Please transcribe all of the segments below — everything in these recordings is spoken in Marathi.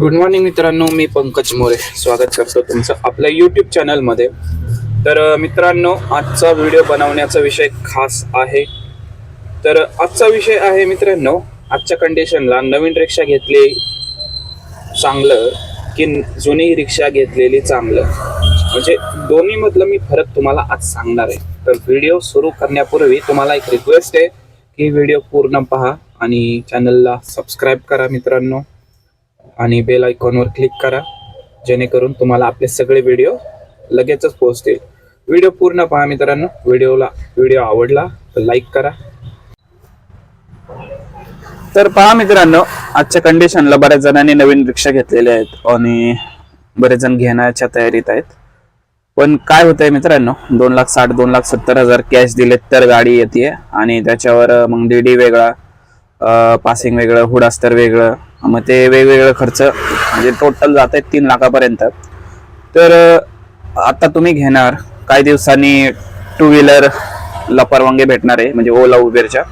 गुड मॉर्निंग मित्रांनो मी पंकज मोरे. स्वागत करतो तुमचं आपल्या यूट्यूब चॅनलमध्ये तर मित्रांनो आजचा व्हिडिओ बनवण्याचा विषय खास आहे. तर आजचा विषय आहे मित्रांनो आजच्या कंडिशनला नवीन रिक्षा घेतली चांगलं की जुनी रिक्षा घेतलेली चांगलं? म्हणजे दोन्हीमधलं मी फरक तुम्हाला आज सांगणार आहे. तर व्हिडिओ सुरू करण्यापूर्वी तुम्हाला एक रिक्वेस्ट आहे की व्हिडिओ पूर्ण पहा आणि चॅनलला सबस्क्राईब करा मित्रांनो. आणि बेल आयकॉनवर क्लिक करा जेणेकरून तुम्हाला आपले सगळे व्हिडिओ लगेचच पोहोचतील. व्हिडिओ पूर्ण पहा मित्रांनो. व्हिडिओला व्हिडिओ आवडला तर लाईक करा. तर पहा मित्रांनो आजच्या कंडिशनला बऱ्याच जणांनी नवीन रिक्षा घेतलेल्या आहेत आणि बरेच जण घेण्याच्या तयारीत आहेत. पण काय होतंय मित्रांनो दोन लाख साठ दोन लाख सत्तर हजार कॅश दिलेत तर गाडी येते आणि त्याच्यावर मग डीडी वेगळा पासिंग वेगळं हुडास्तर वेगळं मग ते वेगवेगळं खर्च म्हणजे टोटल जात आहेत तीन लाखापर्यंत. तर आता तुम्ही घेणार काही दिवसांनी टू व्हीलरला परवानगी भेटणार आहे म्हणजे ओला उबेरच्या.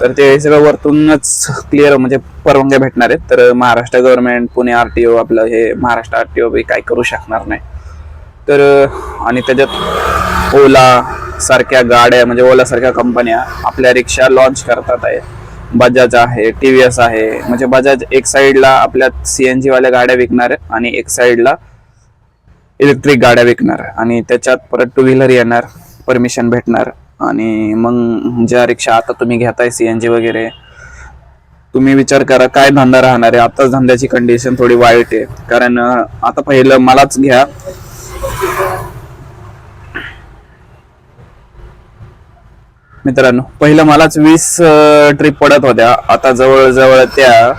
तर ते सगळं वरतूनच क्लिअर म्हणजे परवानग्या भेटणार आहेत. तर Maharashtra government Pune R T O आपलं हे महाराष्ट्र आर टी ओ काही करू शकणार नाही. तर आणि त्याच्यात ओला सारख्या गाड्या म्हणजे ओला सारख्या कंपन्या आपल्या रिक्षा लॉन्च करतात आहे. बजाज आहे टी व्ही एस आहे. म्हणजे बजाज एक साईडला आपल्या सीएनजी वाल्या गाड्या विकणार आणि एक साईडला इलेक्ट्रिक गाड्या विकणार आणि त्याच्यात परत टू व्हीलर येणार परमिशन भेटणार. आणि मग ज्या रिक्षा आता तुम्ही घेताय सीएनजी वगैरे तुम्ही विचार करा काय धंदा राहणार आहे. आताच धंद्याची कंडिशन थोडी वाईट आहे. कारण आता पहिलं मलाच घ्या. मित्रांनो पहिलं मलाच वीस ट्रिप पडत होत्या. आता जवळजवळ त्या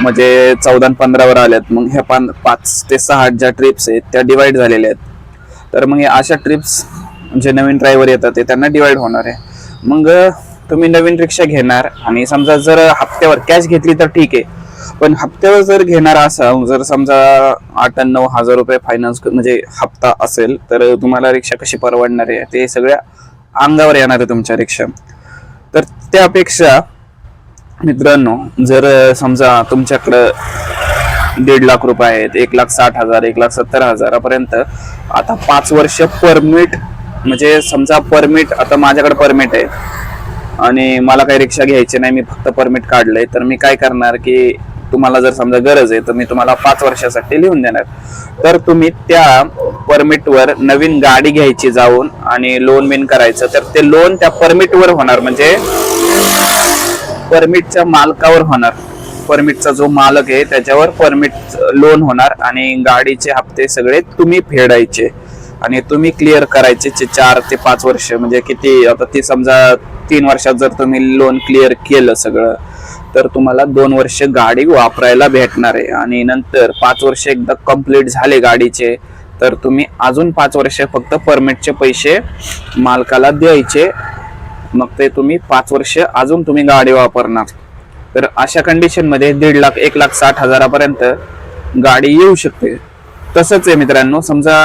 म्हणजे चौदा पंधरावर आल्यात. मग ह्या पान पाच ते सहा ज्या ट्रिप्स आहेत त्या डिवाईड झालेल्या आहेत. तर मग या अशा ट्रिप्स जे नवीन ड्रायव्हर येतात ते त्यांना डिवाईड होणार आहे. मग तुम्ही नवीन रिक्षा घेणार आणि समजा जर हप्त्यावर कॅश घेतली तर ठीक आहे. पण हप्त्यावर जर घेणार असाल जर समजा आठ नऊ हजार रुपये फायनान्स म्हणजे हप्ता असेल तर तुम्हाला रिक्षा कशी परवडणार आहे? ते सगळ्या अंगावर येणार आहे तुमच्या रिक्षा. तर त्यापेक्षा मित्रांनो जर समजा तुमच्याकडं दीड लाख रुपये आहेत एक लाख साठ हजार एक लाख सत्तर हजारापर्यंत आता पाच वर्ष परमिट म्हणजे समजा परमिट आता माझ्याकडे परमिट आहे आणि मला काही रिक्षा घ्यायची नाही मी फक्त परमिट काढलंय तर मी काय करणार की तुम्हाला जर समजा गरज आहे तर मी तुम्हाला पाच वर्षासाठी लिहून देणार. तर तुम्ही त्या परमिटवर नवीन गाडी घ्यायची जाऊन आणि लोन बिन करायचं तर ते लोन त्या परमिटवर होणार. म्हणजे परमिटच्या मालकावर होणार. परमिटचा जो मालक आहे त्याच्यावर परमिट लोन होणार आणि गाडीचे हप्ते सगळे तुम्ही फेडायचे आणि तुम्ही क्लिअर करायचे चार ते पाच वर्ष. म्हणजे किती आता ती समजा तीन वर्षात जर तुम्ही लोन क्लिअर केलं सगळं तर तुम्हाला दोन वर्ष गाडी वापरायला भेटणार आहे. आणि नंतर पाच वर्ष एकदा कंप्लीट झाले गाडीचे तर तुम्ही अजून पाच वर्ष फक्त परमिटचे पैसे मालकाला द्यायचे. मग ते तुम्ही पाच वर्ष अजून तुम्ही गाडी वापरणार. तर अशा कंडिशनमध्ये दीड लाख एक लाख साठ हजारापर्यंत गाडी येऊ शकते. तसंच आहे मित्रांनो समजा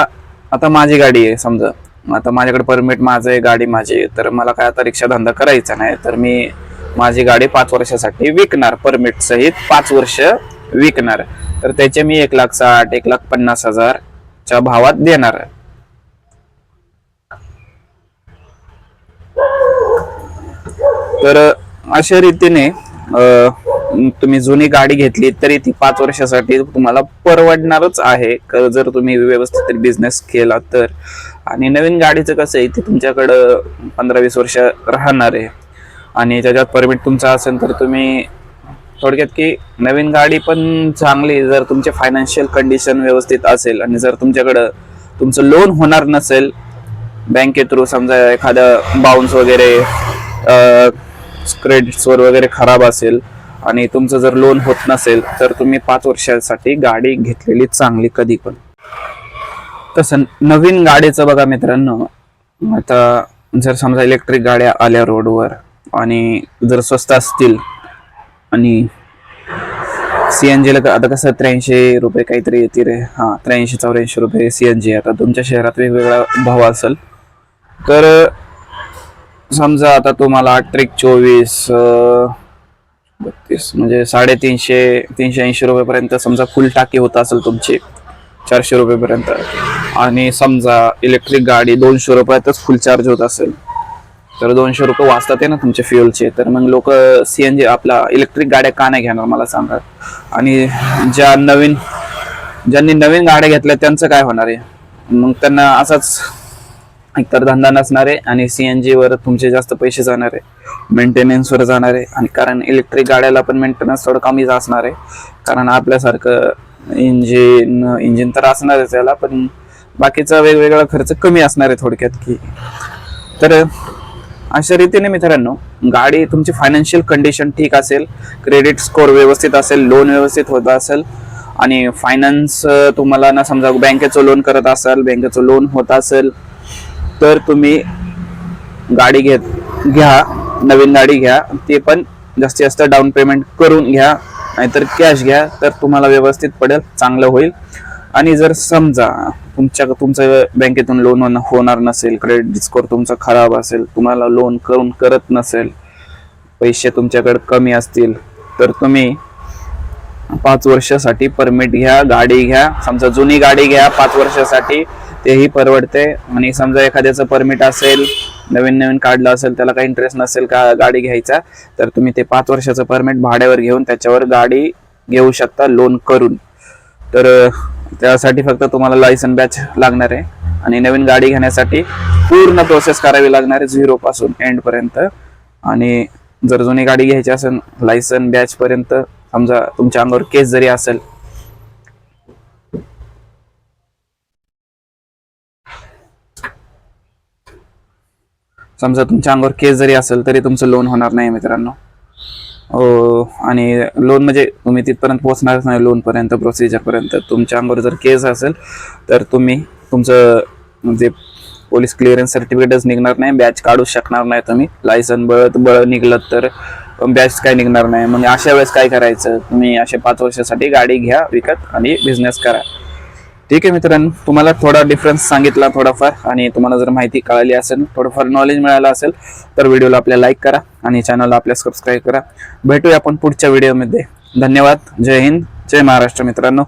आता माझी गाडी आहे समजा. आता माझ्याकडे परमिट माझं आहे गाडी माझी आहे तर मला काय आता रिक्षा धंदा करायचा नाही. तर मी माझी गाडी पाच वर्षासाठी विकणार परमिट सहित पाच वर्ष विकणार. तर त्याचे मी एक लाख साठ एक लाख पन्नास हजार च्या भावात देणार. तर अशा रीतीने तुम्ही जुनी गाडी घेतली तरी ती पाच वर्षासाठी तुम्हाला परवडणारच आहे. जर तुम्ही व्यवस्थित बिझनेस केला तर. आणि नवीन गाडीचं कसं आहे ते तुमच्याकडं पंधरा वीस वर्ष राहणार आहे. आणि त्याच्यात परमिट तुमचा असेल तर तुम्ही थोडक्यात की नवीन गाडी पण चांगली जर तुमचे फायनान्शियल कंडिशन व्यवस्थित असेल आणि जर तुमच्याकडं तुमचं लोन होणार नसेल बँके थ्रू समजा एखादं बाउन्स वगैरे क्रेडिट स्कोर वगैरे खराब असेल आणि तुमचं जर लोन होत नसेल तर तुम्ही पाच वर्षासाठी गाडी घेतलेली चांगली कधी पण. तसं नवीन गाडीचं बघा मित्रांनो. आता जर समजा इलेक्ट्रिक गाड्या आल्या रोडवर आणि जर स्वस्त असतील आणि सी एन जीला आता कसं त्र्याऐंशी रुपये काहीतरी येते रे हां त्र्याऐंशी चौऱ्याऐंशी रुपये सी एन जी आता तुमच्या शहरात वेगवेगळा भाव असेल. तर समजा आता तुम्हाला ट्रिक चोवीस बत्तीस म्हणजे साडेतीनशे तीनशे ऐंशी रुपयेपर्यंत समजा फुल टाकी होत असेल तुमची चारशे रुपयेपर्यंत. आणि समजा इलेक्ट्रिक गाडी दोनशे रुपयातच फुल चार्ज होत असेल. तर दोनशे रुपये वाचतात आहे ना तुमचे फ्युअलचे तर मग लोक सीएनजी आपला इलेक्ट्रिक गाड्या का नाही घेणार मला सांगा. आणि ज्या नवीन ज्यांनी नवीन गाड्या घेतल्या त्यांचं काय होणार आहे? मग त्यांना असाच एकतर धंदा नसणार आहे आणि सीएनजी वर तुमचे जास्त पैसे जाणार आहे. मेंटेनन्स वर जाणार आहे. आणि कारण इलेक्ट्रिक गाड्याला पण मेंटेनन्स थोडं कमीच असणार आहे. कारण आपल्यासारखं इंजिन इंजिन तर असणारच याला पण बाकीचा वेगवेगळा खर्च कमी असणार आहे थोडक्यात की. तर अशा रीतीने मित्रांनो गाडी तुमची फायनान्शियल कंडिशन ठीक असेल क्रेडिट स्कोअर व्यवस्थित असेल लोन व्यवस्थित होत असेल आणि फायनान्स तुम्हाला ना समजा बँकेचं लोन करत असाल बँकेचं लोन होत असेल तर तुम्ही गाडी घेत घ्या नवीन गाडी घ्या ते पण जास्तीत जास्त डाऊन पेमेंट करून घ्या नाहीतर कॅश घ्या तर तुम्हाला व्यवस्थित पडेल चांगलं होईल. आणि जर समजा तुमच्या तुमचं बँकेतून लोन होणार नसेल क्रेडिट स्कोअर तुमचा खराब असेल तुम्हाला लोन करून करत नसेल पैसे तुमच्याकडे कमी असतील तर तुम्ही पाच वर्षासाठी परमिट घ्या गाडी घ्या. समजा जुनी गाडी घ्या पाच वर्षासाठी तेही परवडते. आणि समजा एखाद्याचं परमिट असेल नवीन नवीन काढलं असेल त्याला काही इंटरेस्ट नसेल का गाडी घ्यायचा तर तुम्ही ते पाच वर्षाचं परमिट भाड्यावर घेऊन त्याच्यावर गाडी घेऊ शकता लोन करून. तर त्यासाठी फक्त तुम्हाला लायसन बॅच लागणार आहे. आणि नवीन गाडी घेण्यासाठी पूर्ण प्रोसेस करावी लागणार आहे झिरो पासून एंड पर्यंत. आणि जर जुनी गाडी घ्यायची असेल लायसन बॅच पर्यंत समजा तुमच्या अंगावर केस जरी असेल. समजा तुमच्या अंगावर केस जरी असेल तरी तुमचं लोन होणार नाही मित्रांनो. आणि लोन म्हणजे तुम्ही तिथपर्यंत पोहोचणारच नाही लोनपर्यंत प्रोसिजरपर्यंत तुमच्या अंगावर जर केस असेल तर तुम्ही तुमचं म्हणजे पोलीस क्लिअरन्स सर्टिफिकेटच निघणार नाही बॅच काढू शकणार नाही तुम्ही. लायसन बळ बळ निघलं तर बॅच काय निघणार नाही. म्हणजे अशा वेळेस काय करायचं? तुम्ही असे पाच वर्षासाठी गाडी घ्या विकत आणि बिझनेस करा. ठीक आहे मित्रांनो तुम्हाला थोडा डिफरन्स सांगितला थोडाफार आणि तुम्हाला जर माहिती कळाली असेल थोडंफार नॉलेज मिळालं असेल तर व्हिडिओला आपल्या लाईक करा आणि चॅनलला आपल्या सबस्क्राईब करा. भेटूया आपण पुढच्या व्हिडिओमध्ये धन्यवाद. जय हिंद. जय महाराष्ट्र मित्रांनो.